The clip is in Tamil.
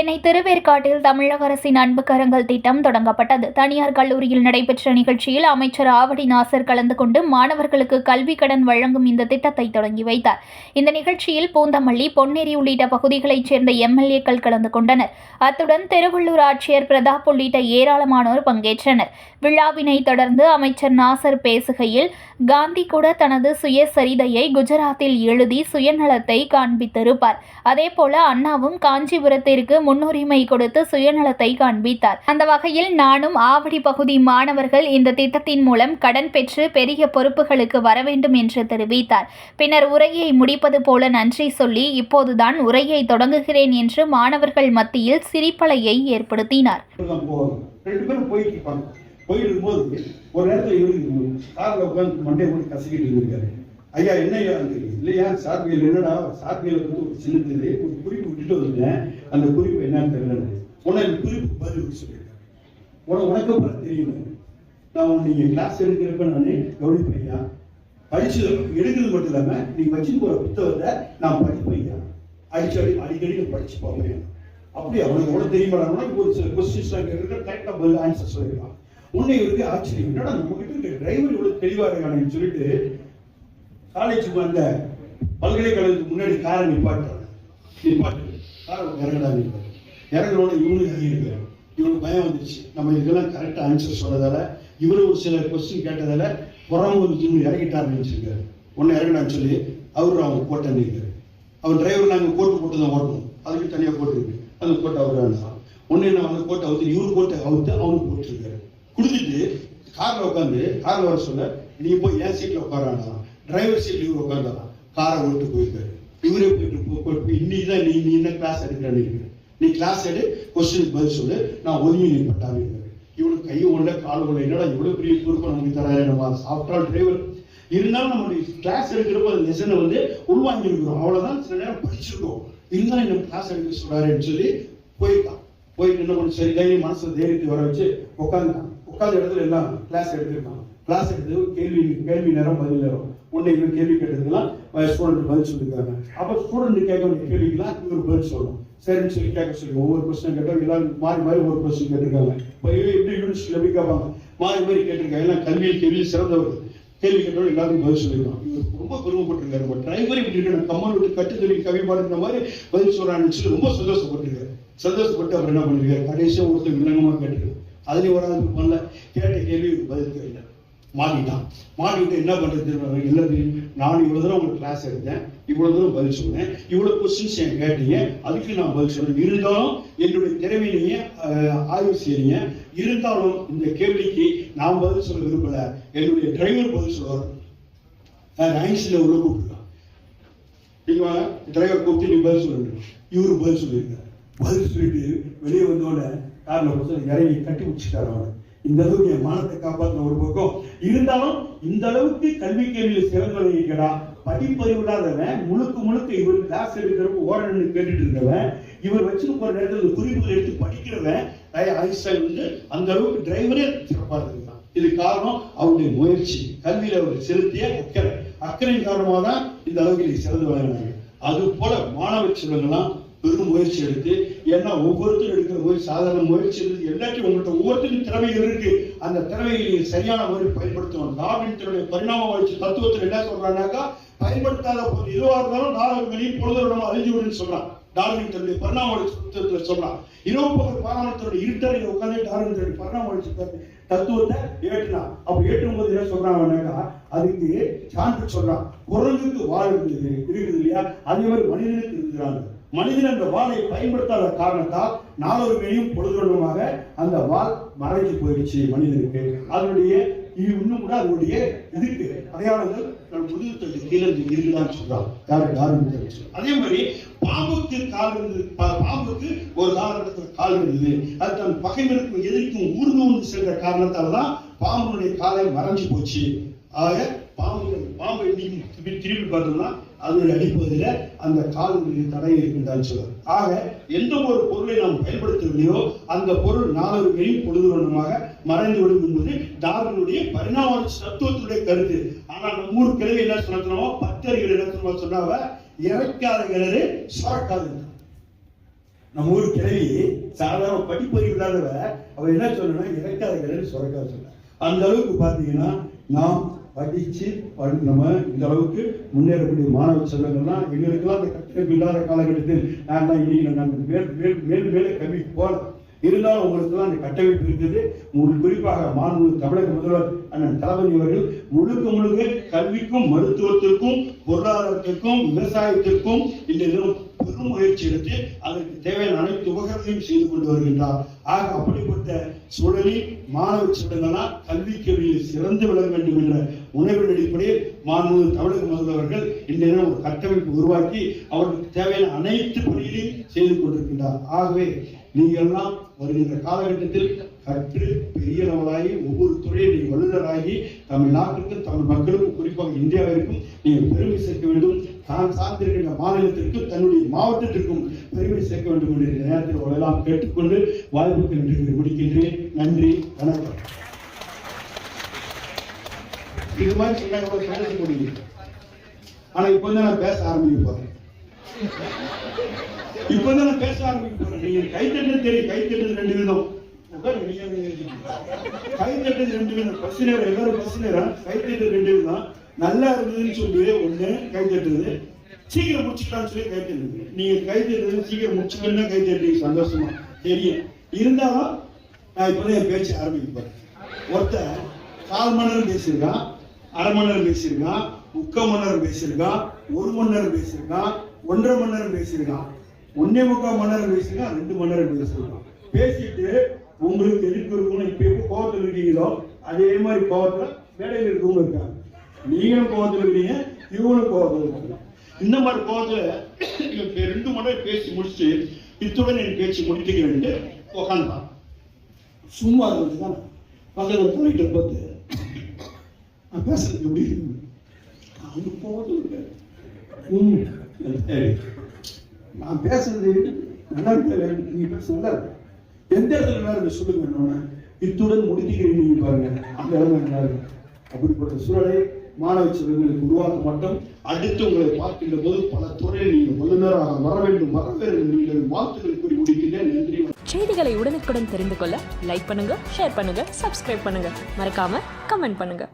சென்னை திருவேற்காட்டில் தமிழக அரசின் அன்பு கரங்கள் திட்டம் தொடங்கப்பட்டது. தனியார் கல்லூரியில் நடைபெற்ற நிகழ்ச்சியில் அமைச்சர் ஆவடி நாசர் கலந்து கொண்டு மாணவர்களுக்கு கல்வி கடன் வழங்கும் இந்த திட்டத்தை தொடங்கி வைத்தார். இந்த நிகழ்ச்சியில் பூந்தமல்லி பொன்னேரி உள்ளிட்ட பகுதிகளைச் சேர்ந்த எம்எல்ஏக்கள் கலந்து கொண்டனர். அத்துடன் திருவள்ளூர் ஆட்சியர் பிரதாப் உள்ளிட்ட ஏராளமானோர் பங்கேற்றனர். விழாவினை தொடர்ந்து அமைச்சர் நாசர் பேசுகையில் காந்தி கூட தனது சுயசரிதையை குஜராத்தில் எழுதி சுயநலத்தை காண்பித்திருப்பார். அதேபோல அண்ணாவும் காஞ்சிபுரத்திற்கு முன்னுரிமை கொடுத்து சுயநலத்தை காண்பித்தார். அந்த வகையில் நானும் ஆவடி பகுதி மாணவர்கள் இந்த திட்டத்தின் மூலம் கடன் பெற்று பெரிய பொறுப்புகளுக்கு வர வேண்டும் என்று தெரிவித்தார். பின்னர் உரையை முடிப்பது போல நன்றி சொல்லி இப்போதுதான் உரையை தொடங்குகிறேன் என்று மாணவர்கள் மத்தியில் சிரிப்பலையை ஏற்படுத்தினார். ஐயா என்ன ஐயா இல்லையா? சார்பியல் என்னடா? சார்பியல் வந்து ஒரு சின்னது ஒரு குறிப்பு விட்டுட்டு வந்தேன். அந்த குறிப்பு என்னன்னு தெரியல உனக்கு குறிப்பு பதில் சொல்லியிருக்காங்க உனக்கு உனக்கு அப்புறம் தெரியும் நான் நீங்கள் நீங்க கிளாஸ் எடுக்கிறப்ப நான் கவனிப்பையா படிச்சு எடுக்கிறது மட்டும் இல்லாம நீ வச்சுட்டு போற புத்தகத்தை நான் படிப்பையா அடிச்சடி அடிக்கடி அடிக்கடி நான் படிச்சு பார்ப்பேன் அப்படி அவனுக்கு கூட தெரியுமா? ஒரு சில கொஸ்டின்ஸ் கேட்க கரெக்டாக பதில் ஆன்சர் சொல்லிடலாம். உன்னை இவருக்கு ஆச்சரியம். என்னடா நம்ம கிட்ட இருக்க? டிரைவர் இவ்வளவு தெளிவா இருக்கானு சொல்லிட்டு காலேஜுக்கு வந்த பல்கலைக்கழகத்துக்கு முன்னாடி காரை நிப்பாட்டுறாங்க நிப்பாட்டு காரை இறங்கடா இறங்குறோட இவனுக்கு ஆகிருக்கு இவனுக்கு பயம் வந்துருச்சு. நம்ம இதுக்கெல்லாம் கரெக்டாக ஆன்சர் சொன்னதால இவரு ஒரு சில கொஸ்டின் கேட்டதால புறம் ஒரு இவனு இறங்கிட்டாருன்னு நினைச்சிருக்காரு. ஒன்று இறங்கினான்னு சொல்லி அவர் அவங்க கோட்டை நிற்கிறாரு அவர் டிரைவர் நாங்கள் கோட்டு போட்டு தான் ஓட்டணும். அதுக்கு தனியாக கோட்டு இருக்கு. அந்த கோட்டை அவர் வேண்டாம் ஒன்று நான் அந்த கோட்டை அவுத்து இவரு கோட்டை அவுத்து அவனுக்கு போட்டுருக்காரு கொடுத்துட்டு காரில் உட்காந்து காரில் வர சொல்ல நீ போய் என் சீட்டில் உட்காரானா டிரைவர் சீட்டில் இவர் உட்காந்தாராம் காரை ஓட்டு போயிருக்காரு. இவரே போயிட்டு போ- இன்னைக்கு தான் நீ நீ என்ன கிளாஸ் எடுக்கிறேன்னு நீ கிளாஸ் எடு கொஸ்டினுக்கு பதில் சொல்லு நான் ஒதுங்கி நிற்பட்டாரு இவனுக்கு கை உள்ள கால் உள்ள என்னடா இவ்வளவு பெரிய பொறுப்பை நமக்கு தராரு நம்ம ஆஃப்டர் டிரைவர் இருந்தாலும் நம்மளுடைய கிளாஸ் எடுக்கிறப்ப அந்த லெசனை வந்து உள்வாங்கி இருக்கிறோம் அவ்வளவுதான் சில நேரம் படிச்சிருக்கோம். இருந்தாலும் நம்ம கிளாஸ் எடுக்க சொல்றாருன்னு சொல்லி போயிருக்கான். போயிட்டு என்ன பண்ணு சரி தைரியம் மனசை தைரியத்தை வர வச்சு உட்காந்துட்டான் உட்காந்த இடத்துல எல்லாம் கிளாஸ் எடுத்திருக்கான். கிளாஸ் எடுத்து கேள்வி கேள்வி நேரம் பதில் நேரம். உன்னை இவன் கேள்வி கேட்டதுக்கெல்லாம் ஸ்டூடெண்ட் பதில் சொல்லியிருக்காங்க அப்போ ஸ்டூடெண்ட் கேட்க வேண்டிய கேள்விக்கெல்லாம் இவர் பதில் சொல்லணும் சரின்னு சொல்லி கேட்க சொல்லி ஒவ்வொரு கொஸ்டின் கேட்டால் எல்லாரும் மாறி மாறி ஒவ்வொரு கொஸ்டின் கேட்டிருக்காங்க. இப்போ எப்படி யூனிவர்சிட்டியில் எப்படி கேட்பாங்க? மாறி மாறி கேட்டிருக்காங்க. எல்லாம் கல்வியில் கேள்வி சிறந்தவர் கேள்வி கேட்டவங்க எல்லாருக்கும் பதில் சொல்லியிருக்காங்க இவர் ரொம்ப பெருமைப்பட்டிருக்காரு. நம்ம டிரைவர் இப்படி இருக்கணும் கம்மல் விட்டு கட்டு சொல்லி கவி பாடுற மாதிரி பதில் சொல்கிறான்னு சொல்லி ரொம்ப சந்தோஷப்பட்டிருக்காரு. சந்தோஷப்பட்டு அவர் என்ன பண்ணிருக்காரு? கடைசியாக ஒருத்தர் விலங்கமாக கேட்டிருக்காரு. அதுலேயும் ஒரு ஆள் பண்ணல. கேட்ட கேள்வி பதில் தெரியல. மாறிட்டான் மாட்டிட்டு என்ன பண்ணுறது இல்லது நான் இவ்வளோ தூரம் உங்களுக்கு கிளாஸ் எடுத்தேன். இவ்வளோ தூரம் பதில் சொன்னேன். இவ்வளோ கொஸ்டின்ஸ் என் கேட்டீங்க. அதுக்கு நான் பதில் சொன்னேன். இருந்தாலும் என்னுடைய திறமையை நீங்கள் ஆய்வு செய்றீங்க இருந்தாலும் இந்த கேள்விக்கு நான் பதில் சொல்ல விரும்பல. என்னுடைய டிரைவர் பதில் சொல்லுவார். ரைன்ஸில் உள்ள கூப்பிட்டுருக்கான் நீங்கள் டிரைவர் கூப்பிட்டு நீ பதில் சொல்லுங்க. இவரு பதில் சொல்லியிருக்காரு. பதில் சொல்லிட்டு வெளியே வந்தோடனே காரில் கொடுத்து இறங்கி கட்டி பிடிச்சிட்டாரு அவனை இந்த அளவுக்கு என் மானத்தை காப்பாற்றின ஒரு பக்கம். இருந்தாலும் இந்த அளவுக்கு கல்வி கேள்வியில் சிறந்தவன் இருக்கடா. படிப்பறிவு இல்லாதவன் முழுக்க முழுக்க இவர் கிளாஸ் எடுக்கிறப்ப ஓரணுன்னு கேட்டுட்டு இருந்தவன் இவர் வச்சுட்டு போற நேரத்தில் குறிப்புகள் எடுத்து படிக்கிறவன் ஐ- ஐன்ஸ்டைன் வந்து அந்த அளவுக்கு டிரைவரே சிறப்பாக இருந்தான் இது காரணம் அவருடைய முயற்சி. கல்வியில் அவர் செலுத்திய அக்கறை. அக்கறையின் காரணமாக தான் இந்த அளவுக்கு இன்னைக்கு சிறந்து வளர்கிறாங்க அது போல மாணவ செல்வங்கள்லாம் பெரும் முயற்சி எடுத்து ஏன்னா ஒவ்வொருத்தரும் எடுக்கிற முயற்சி சாதாரண முயற்சி எடுத்து எல்லாத்தையும் உங்கள்கிட்ட ஒவ்வொருத்தரும் திறமை இருக்கு. அந்த திறமையை சரியான முறையில் பயன்படுத்தணும். டார்வின் தன்னுடைய பரிணாம வளர்ச்சி தத்துவத்தில் என்ன சொல்றாங்கன்னாக்கா பயன்படுத்தாத போது எதுவாக இருந்தாலும் நாலு மணி பொழுது நம்ம அழிஞ்சு விடுன்னு சொல்றான். டார்வின் தன்னுடைய பரிணாம வளர்ச்சி தத்துவத்தில் சொல்றான். இரவு பகல் பாராமத்தனுடைய இருட்டரை உட்காந்து டார்வின் தன்னுடைய பரிணாம வளர்ச்சி தத்துவத்தை ஏற்றினான். அப்ப ஏற்றும் போது என்ன சொல்றாங்கன்னாக்கா அதுக்கு சான்று சொல்றான். குரங்குக்கு வாழ் இருக்குது இருக்குது இல்லையா? அதே மாதிரி மனிதனுக்கு இருக்கிறாங்க மனிதன் அந்த வாளை பயன்படுத்தாத காரணத்தால் நாலொரு மேலும் பொழுதுமாக அந்த வால் மறைஞ்சு போயிடுச்சு மனிதனுக்கு. அதனுடைய இது இன்னும் கூட அதனுடைய இதுக்கு அடையாளங்கள் நம் முதுகுத்தண்டு கீழே இருந்து இருக்குதான்னு சொல்றான். யாரு யாரும் அதே மாதிரி பாம்புக்கு கால் இருந்தது பாம்புக்கு ஒரு காலகட்டத்தில் கால் இருந்தது அது தன் பகைவருக்கும் எதிர்க்கும் ஊர்ந்து வந்து சென்ற காரணத்தால் தான் பாம்புடைய காலை மறைஞ்சு போச்சு. ஆக பாம்பு பாம்பை திரும்பி திருப்பி பார்த்தோம்னா அது அடிப்பதில் அந்த கால்களுடைய தடை இருக்கின்றான்னு சொல்லுவார் ஆக எந்த ஒரு பொருளை நாம் பயன்படுத்தவில்லையோ அந்த பொருள் நாலொரு கையும் பொழுதுவனமாக மறைந்து என்பது டார்வினுடைய பரிணாம தத்துவத்துடைய கருத்து. ஆனால் நம்ம ஊர் கிழவி என்ன சொன்னோம் பத்தறிகள் என்ன சொன்னா சொன்னாவ இறக்காத கிணறு சுரக்காது நம்ம ஊர் கிழவி சாதாரண படிப்பறிவு இல்லாதவ அவ என்ன சொல்லணும் இறக்காத கிழவி சுரக்காது சொல்ல அந்த அளவுக்கு பார்த்தீங்கன்னா நாம் படிச்சு படி- நம்ம இந்த அளவுக்கு முன்னேறக்கூடிய மாணவ செல்வங்கள்லாம் எங்களுக்கெல்லாம் அந்த கட்டமைப்பு இல்லாத காலகட்டத்தில் நான் தான் இன்னைக்கு நாங்கள் மேல் மேல் மேல் மேலே கல்வி போகலாம் இருந்தாலும் உங்களுக்கெல்லாம் அந்த கட்டமைப்பு இருக்குது. உங்களுக்கு குறிப்பாக மாண்பு தமிழக முதல்வர் அண்ணன் தளபதி அவர்கள் முழுக்க முழுக்க கல்விக்கும் மருத்துவத்திற்கும் பொருளாதாரத்திற்கும் விவசாயத்திற்கும் இந்த தினம் பெரும் முயற்சி எடுத்து அதற்கு தேவையான அனைத்து உபகரணங்களையும் செய்து கொண்டு வருகின்றார். ஆக அப்படிப்பட்ட சூழலில் மாணவ சூழலா கல்வி கல்வியில் சிறந்து விளங்க வேண்டும் என்ற உணர்வின் அடிப்படையில் மாண்பு தமிழக முதல்வர்கள் இந்த ஒரு கட்டமைப்பு உருவாக்கி அவர்களுக்கு தேவையான அனைத்து பணிகளையும் செய்து கொண்டிருக்கின்றார். ஆகவே நீங்கள் எல்லாம் வருகின்ற காலகட்டத்தில் கற்று பெரியவர்களாகி ஒவ்வொரு துறையில் நீங்கள் வல்லுநராகி தமிழ்நாட்டுக்கும் தமிழ் மக்களுக்கும் குறிப்பாக இந்தியாவிற்கும் நீங்கள் பெருமை சேர்க்க வேண்டும். தான் சார்ந்திருக்கின்ற மாநிலத்திற்கும் தன்னுடைய மாவட்டத்திற்கும் பெருமை சேர்க்க வேண்டும் என்ற நேரத்தில் உங்களெல்லாம் கேட்டுக்கொண்டு வாய்ப்புக்கு நன்றி முடிக்கின்றேன். நன்றி வணக்கம். இது மாதிரி சொன்னாங்க பேச முடியும் ஆனா இப்போ வந்து நான் பேச ஆரம்பிக்க போறேன். இப்போ நான் பேச ஆரம்பிக்க போறேன் நீங்க கை தட்டுறது தெரியும். கை தட்டுறது ரெண்டு விதம். கை தட்டுறது ரெண்டு விதம். பஸ் நேரம் எல்லாரும் பஸ் நேரம் கை தட்டுறது ரெண்டு விதம். நல்லா இருந்ததுன்னு சொல்லி ஒண்ணு கை தட்டுறது. சீக்கிரம் முடிச்சுக்கலாம்னு சொல்லி கை தட்டுறது. நீங்க கை தட்டுறது சீக்கிரம் முடிச்சுக்கணும்னா கை தட்டுறீங்க சந்தோஷமா? தெரியும். இருந்தாலும் நான் இப்பதான் என் பேச்சு ஆரம்பிக்க போறேன். ஒருத்தன் கால் மணி நேரம் பேசியிருக்கான். அரை மணி நேரம் பேசியிருக்கான் முக்கால் மணி நேரம் பேசியிருக்கான் ஒரு மணி நேரம் பேசியிருக்கான் ஒன்றரை மணி நேரம் பேசியிருக்கான் ஒன்னே முக்கால் மணி நேரம் பேசியிருக்கான் ரெண்டு மணி நேரம் பேசியிருக்கான் பேசிட்டு உங்களுக்கு எதிர்ப்பு இருக்கணும் இப்போ எப்போ கோவத்தில் இருக்கீங்களோ அதே மாதிரி கோவத்துல வேலையில் இருக்கவங்க இருக்காங்க. நீங்களும் கோவத்தில் இருக்கீங்க இவங்களும் கோவத்தில் இருக்காங்க. இந்த மாதிரி கோவத்துல இவன் ரெண்டு மணி நேரம் பேசி முடிச்சு இத்துடன் என் பேச்சு முடித்துக்கிறேன் உட்காந்தான் சும்மா இருந்துச்சு தான் பக்கத்தில் போயிட்டு பார்த்து நான் பேசுறது எப்படி இருக்கு அவங்க போகிறது ம், நான் பேசுறது நல்லா இருக்கு நீ பேச எந்த இடத்துல வேற சொல்லுங்க என்னோட இத்துடன் முடித்துக்கிறீங்க நீங்க பாருங்க அந்த இடம் நல்லா இருக்கும் அப்படிப்பட்ட சூழலை மாணவ செல்வங்களுக்கு உருவாக்க மாட்டோம் அடுத்து உங்களை பார்க்கின்ற போது பல துறையில் நீங்கள் வல்லுநராக வர வேண்டும் வர வேண்டும் நீங்கள் வாழ்த்துக்கள் கூறி முடிக்கின்றேன் நன்றி செய்திகளை உடனுக்குடன் தெரிந்து கொள்ள லைக் பண்ணுங்க ஷேர் பண்ணுங்க சப்ஸ்கிரைப் பண்ணுங்க. மறக்காம கமெண்ட் பண்ணுங்க.